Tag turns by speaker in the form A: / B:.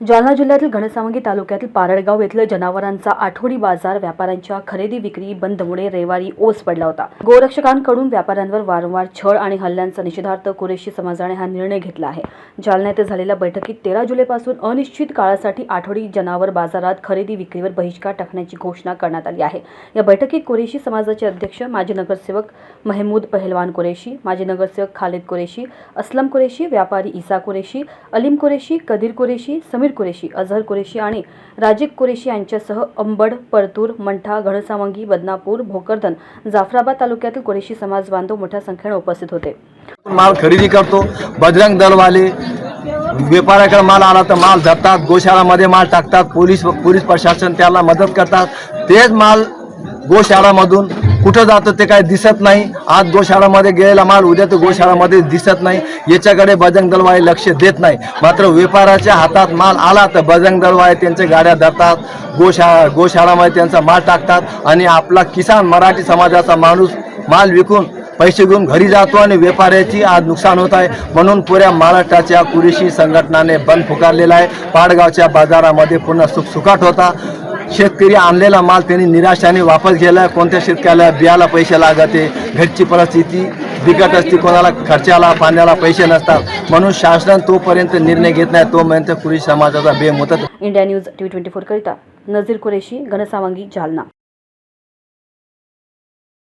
A: जालना जिल्ह्यातील घनसावंगी तालुक्यातील पारडगाव येथील जनावरांचा आठवडी बाजार व्यापाऱ्यांच्या खरेदी विक्री बंदमुळे रविवारी ओस पडला होता. गोरक्षकांकडून व्यापाऱ्यांवर वारंवार छळ आणि हल्ल्यांचा निषेधार्थ कुरेशी समाजाने हा निर्णय घेतला आहे. जालना येथे झालेल्या बैठकीत तेरा जुलैपासून अनिश्चित काळासाठी आठवडी जनावर बाजारात खरेदी विक्रीवर बहिष्कार टाकण्याची घोषणा करण्यात आली आहे. या बैठकीत कुरेशी समाजाचे अध्यक्ष माजी नगरसेवक महमूद पहलवान कुरेशी माजी नगरसेवक खालिद कुरेशी असलम कुरेशी व्यापारी इसा कुरेशी अलीम कुरेशी कदीर कुरेशी समीर कुरेशी अझहर कुरेशी आणि राजीव कुरेशी यांच्यासह अंबड परतूर मंठा घनसावंगी बदनापूर भोकरदन जाफराबाद तालुक्यातील कुरेशी समाज बांधव मोठ्या संख्येने उपस्थित होते.
B: माल खरेदी करतो बजरंग दलवाले व्यापाऱ्याकडे माल आला तर माल धरतात गोशाळामध्ये माल टाकतात पोलीस पोलीस प्रशासन त्याला मदत करतात. तेच माल गोशाळामधून कुठं जातं ते काय दिसत नाही. आज गोशाळामध्ये गेलेला माल उद्या तर गोशाळामध्ये दिसत नाही. याच्याकडे बजरंग दलवाई लक्ष देत नाही. मात्र व्यापाराच्या हातात माल आला तर बजरंग दलवाई त्यांच्या गाड्या धरतात. गोशाळा गोशाळामध्ये त्यांचा माल टाकतात आणि आपला किसान मराठी समाजाचा माणूस माल विकून पैसे घेऊन घरी जातो आणि व्यापाऱ्याची आज नुकसान होत आहे. म्हणून पुऱ्या महाराष्ट्राच्या कुरेशी संघटनाने बंद पुकारलेला आहे. पाडगावच्या बाजारामध्ये पुन्हा सुखसुखाट होता. शेतकरी आणलेला माल त्यांनी निराशाने वापस गेला कोणत्या शेतकऱ्याला बियाला पैसे लागते? घरची परिस्थिती बिकट असते. कोणाला खर्चाला पाण्याला पैसे नसतात. म्हणून शासन तोपर्यंत निर्णय घेत नाही. तोपर्यंत कुरी समाजाचा बेम होतात
A: India news T twenty four करिता नझीर कुरेशी घनसावंगी जालना.